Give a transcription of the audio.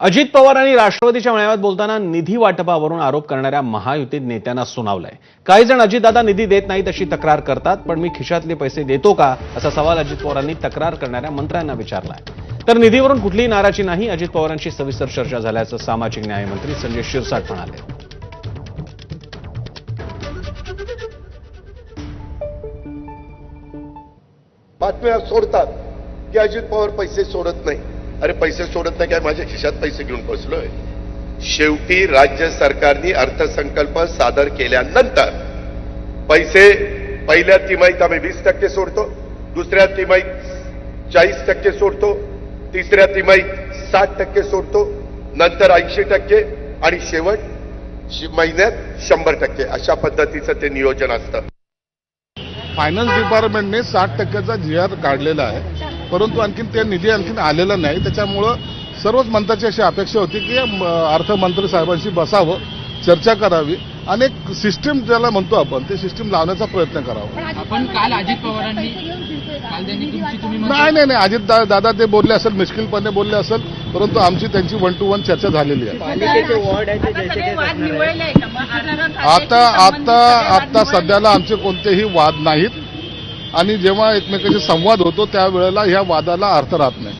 अजित पवार आणि राष्ट्रवादीच्या मेळाव्यात बोलताना निधी वाटपावरून आरोप करणाऱ्या महायुतीत नेत्यांना सुनावलंय. काही जण अजितदादा निधी देत नाहीत अशी तक्रार करतात पण मी खिशातले पैसे देतो का? असा सवाल अजित पवारांनी तक्रार करणाऱ्या मंत्र्यांना विचारलाय. तर निधीवरून कुठलीही नाराजी नाही अजित पवारांशी सविस्तर चर्चा झाल्याचं सामाजिक न्यायमंत्री संजय शिरसाट म्हणाले. बातम्या सोडतात की अजित पवार पैसे सोडत नाही. अरे पैसे सोडत नाही काय माझ्या खिशात पैसे घेऊन बसलोय? शेवटी राज्य सरकारने अर्थसंकल्प सादर केल्यानंतर पैसे पहिल्या तिमाहीत आम्ही वीस टक्के सोडतो दुसऱ्या तिमाहीत चाळीस टक्के सोडतो तिसऱ्या तिमाहीत साठ टक्के सोडतो नंतर ऐंशी टक्के आणि शेवट महिन्यात शंभर टक्के. अशा पद्धतीचं ते नियोजन असतं. फायनान्स डिपार्टमेंटने साठ टक्क्याचा जी आर काढलेला आहे. परंतु आणखीन ते निधी आणखीन आलेला नाही. त्याच्यामुळं सर्वच मंत्र्याची अशी अपेक्षा होती की अर्थमंत्री साहेबांशी बसावं चर्चा करावी. आणि एक सिस्टीम ज्याला म्हणतो आपण ते सिस्टीम लावण्याचा प्रयत्न करावा. आपण काल अजित पवारांनी नाही नाही नाही. अजित दा- दादा ते बोलले असेल मिश्किलपणे बोलले असेल परंतु आमची त्यांची वन टू वन चर्चा झालेली आहे. आता आता आता सध्याला आमचे कोणतेही वाद नाहीत. आणि जेव्हा एकमेकांशी संवाद होतो त्यावेळेला ह्या वादाला अर्थ राहत नाही.